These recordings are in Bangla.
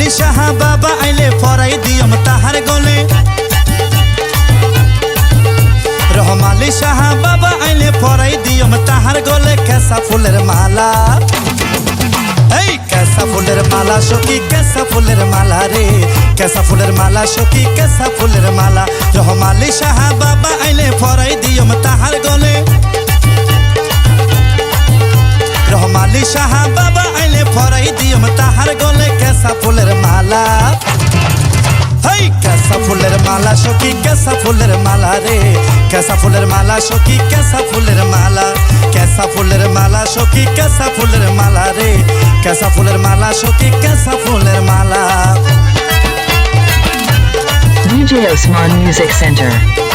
রহমালি সাহা বাবা, আইলে ফরাই দিয়ম তাহার গলে। রহমালি সাহা বাবা, আইলে ফরাই দিয়ম তাহার গলে। কেসা ফুলের মালা। এই কেসা ফুলের মালা, সখী কেসা ফুলের মালা রে। সাহা বাবা, আইলে ফরাই দিয়ম তাহার গলে। রহমালি সাহা বাবা, আইলে ফরাই দিয়ম তাহার গলে। কেসা ফুলের মালা। হেই কেসা ফুলের মালা, সখী কেসা ফুলের মালা রে। কেসা ফুলের মালা, সখী কেসা ফুলের মালা। কেসা ফুলের মালা, সখী কেসা ফুলের মালা রে। কেসা ফুলের মালা, সখী কেসা ফুলের মালা। DJ Osman Music Center.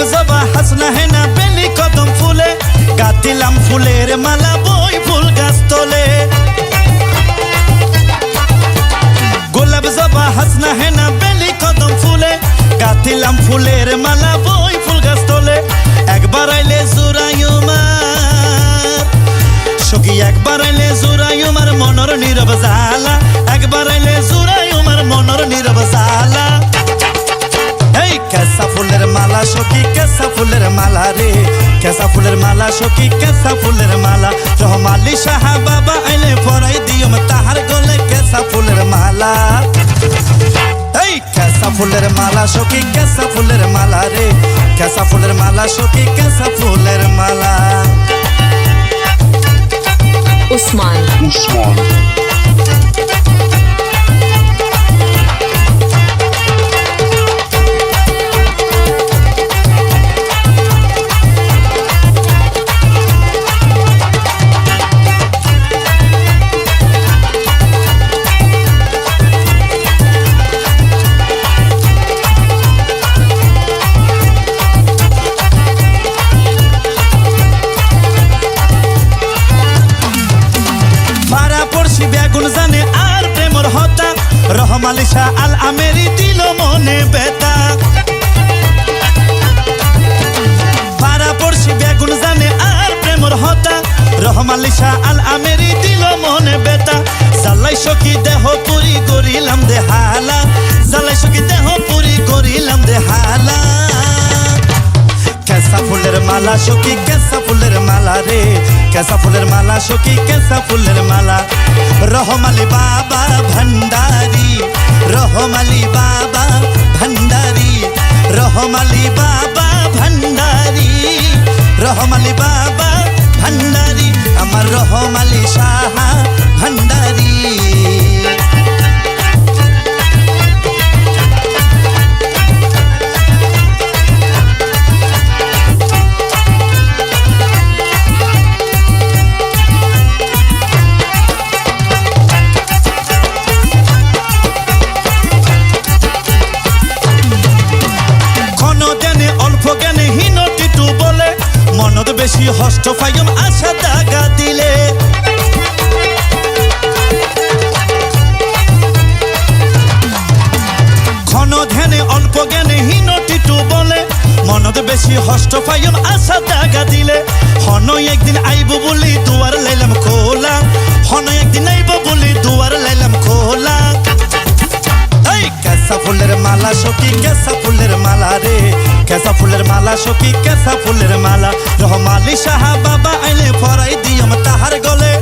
গোলাপ হাসনা হেনা বেলি কদম ফুলে গাতিলাম ফুলের মালা বই ফুল গাছ তোলে গোলাপ জবা হাসনা হেনা বেলি কদম ফুলে ফুলের মালা বই ফুল গাছ তোলে একবার আইলে জুরাইমার কেসা ফুলের মালা সখী কেসা ফুলের মালা রহমালি সাহা বাবা আইলে ফরাই দিয়ম তাহার গলে কেসা ফুলের মালা এই কেসা ফুলের মালা সখী কেসা ফুলের মালা রে কেসা ফুলের মালা সখী কেসা ফুলের মালা Usman. Usman. রহমালি শাহ আল আমেরি দিল মনে বেতা ভাড়া পড়ছি, বেগুন জানে আর প্রেমর হতা। রহমালি শাহ আল আমেরি দিল মনে বেতা জালাই সখী দেহ পুরি করিলাম দেহালা জালাই সখী দেহ পুরি করিলাম দেহালা কেসা ফুলের মালা, সখী কেসা ফুলের মালা রে। কেসা ফুলের মালা, সখী কেসা ফুলের মালা। রহমালি বাবা ভণ্ডারি রহমালি বাবা ভণ্ডারি রহমালি বাবা ভণ্ডারি রহমালি বাবা ভণ্ডারি আমার রহমালি সাহা বেশি হস্ত ফাইম আশা দাগা দিলে। ক্ষণ ধ্যানে অল্প জ্ঞানে হীন টিটু বলে। মনত বেশি হস্ত ফাইম আশা দাগা দিলে। হন একদিন আইব বলি দুয়ার লাইলাম খোলা। হন একদিন আইব বলি দুয়ার লাইলাম খোলা। এই কেসা ফুলের মালা সখী কেসা ফুলের মালা রে কেসা ফুলের মালা সখী কেসা ফুলের মালা রহমালি সাহা বাবা আইলে ফরাই দিয়ম তাহার গলে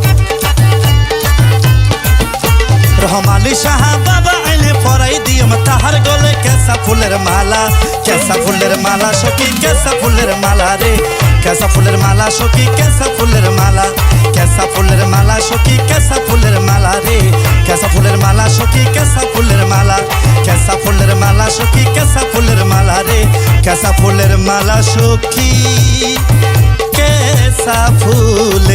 রহমালি সাহা বাবা আইলে ফরাই দিয়ম তাহার গলে কেসা ফুলের মালা কেসা ফুলের মালা সখী কেসা ফুলের মালা রে কেসা ফুলের মালা সখী কেসা ফুলের মালা কেসা ফুলের মালা সখী কেসা ফুলের মালা রে কেসা ফুলের মালা সখী কেসা ফুলের কেসা ফুলের মালা সখী ক্যাসা ফুলের মালা রে ক্যাসা ফুলের মালা সখী ক্যাসা মালা